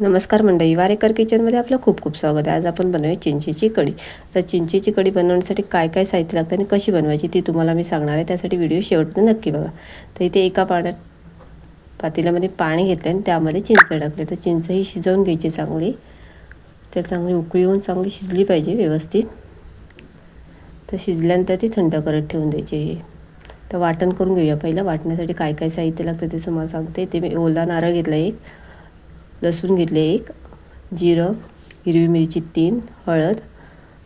नमस्कार मंडळी वारेकर किचनमध्ये आपलं खूप खूप स्वागत आहे. आज आपण बनवूया चिंचेची कढी. तर चिंचेची कढी बनवण्यासाठी काय काय साहित्य लागतं आणि कशी बनवायची ती तुम्हाला मी सांगणार आहे. त्यासाठी व्हिडिओ शेवटनं नक्की बघा. तर इथे एका पाण्यात पातेल्यामध्ये पाणी घेतलं आणि त्यामध्ये चिंच टाकले तर चिंच ही शिजवून घ्यायची चांगली. तर चांगली उकळी होऊन चांगली शिजली पाहिजे व्यवस्थित. तर शिजल्यानंतर ती थंड करत ठेवून द्यायची तर वाटण करून घेऊया. पहिलं वाटण्यासाठी काय काय साहित्य लागतं ते तुम्हाला सांगते. ते मी ओला नारळ घेतला एक. लसूण घेतले एक जिरं हिरवी मिरची तीन हळद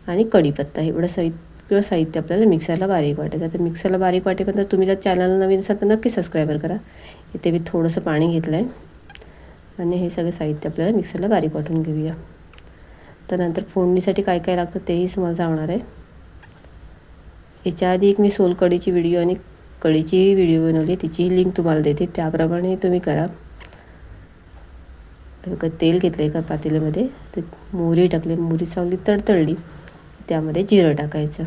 आणि कढीपत्ता. एवढं साहित्य साहित्य आपल्याला मिक्सरला बारीक वाटायचं. तर मिक्सरला बारीक वाटेपर्यंत तुम्ही जर चॅनल नवीन असाल तर नक्की सबस्क्रायबर करा. इथे मी थोडंसं पाणी घेतलं आहे आणि हे सगळं साहित्य आपल्याला मिक्सरला बारीक वाटून घेऊया. तर नंतर फोडणीसाठी काय काय लागतं तेही तुम्हाला सांगणार आहे. याच्या आधी एक मी सोलकडीची व्हिडिओ आणि कढीचीही व्हिडिओ बनवली. तिचीही लिंक तुम्हाला देते. त्याप्रमाणे तुम्ही करा. बघा तेल घेतलं एका पातेल्यामध्ये ते मोहरी टाकली मोहरी चांगली तडतडली त्यामध्ये जिरं टाकायचं.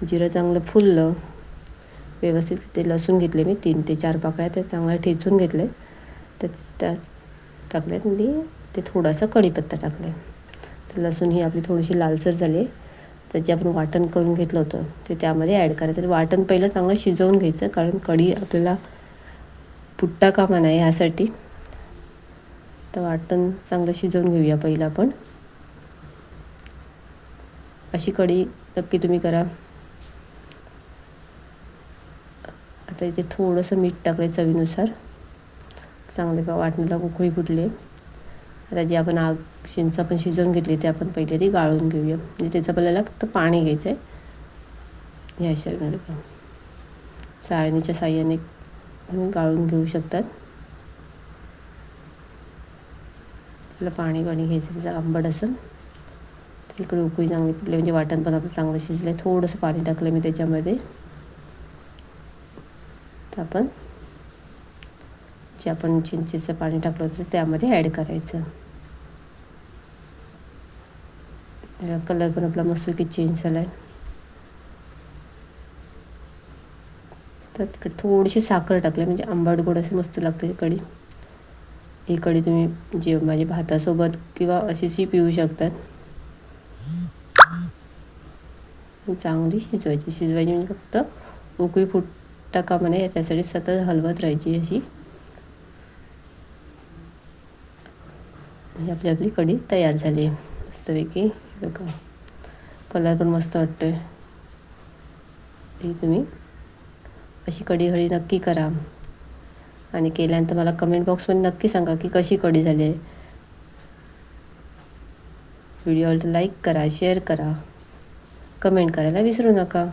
जिरं चांगलं फुललं व्यवस्थित ते लसूण घेतले मी तीन ते चार पाकळ्या ते चांगल्या ठेचून घेतले त्याच त्याच टाकल्यात आणि ते थोडासा कढीपत्ता टाकला तर लसूण ही आपली थोडीशी लालसर झाली तर जे आपण वाटण करून घेतलं होतं ते त्यामध्ये ॲड करायचं. वाटण पहिलं चांगलं शिजवून घ्यायचं कारण कढी आपल्याला पुट्टा कामा नाही ह्यासाठी. तर वाटण चांगलं शिजवून घेऊया पहिलं आपण. अशी कढी नक्की तुम्ही करा. आता इथे थोडंसं मीठ टाकलं चवीनुसार. चांगले का वाटणाला उकळी फुटले. आता जे आपण आग शिंच आपण शिजवून घेतली ते आपण पहिले ती गाळून घेऊया. म्हणजे त्याचं आपल्याला फक्त पाणी घ्यायचं आहे ह्या अशा चाळणीच्या साह्याने गाळून घेऊ शकतात. आपलं पाणी पाणी घ्यायचं त्याचं आंबट असं. तर इकडे उकळी चांगली फुटली म्हणजे वाटण पण आपलं चांगलं शिजलं आहे थोडंसं पाणी टाकलं मी त्याच्यामध्ये. तर आपण जे आपण चिंचेचं पाणी टाकलं होतं त्यामध्ये ॲड करायचं. कलर पण आपला मस्तपैकी चेंज झाला आहे तर तिकडे थोडीशी साखर टाकली म्हणजे आंबट गोड असे मस्त लागते कढी. ही कढी तुम्ही जे माझ्या भातासोबत किंवा अशीही पिऊ शकतात चांगली शिजवायची. शिजवायची म्हणजे फक्त उकळी फुटता का म्हणे त्यासाठी सतत हलवत राहायची अशी. आपली आपली कढी तयार झाली आहे. मस्तपैकी. बघा. कलर पण मस्त वाटतो आहे तुम्ही अशी कढी हळी नक्की करा. आणि केल्यानंतर मला कमेंट बॉक्समध्ये नक्की सांगा की कशी कढी झाली आहे. व्हिडिओला लाईक करा शेअर करा. कमेंट करायला विसरू नका.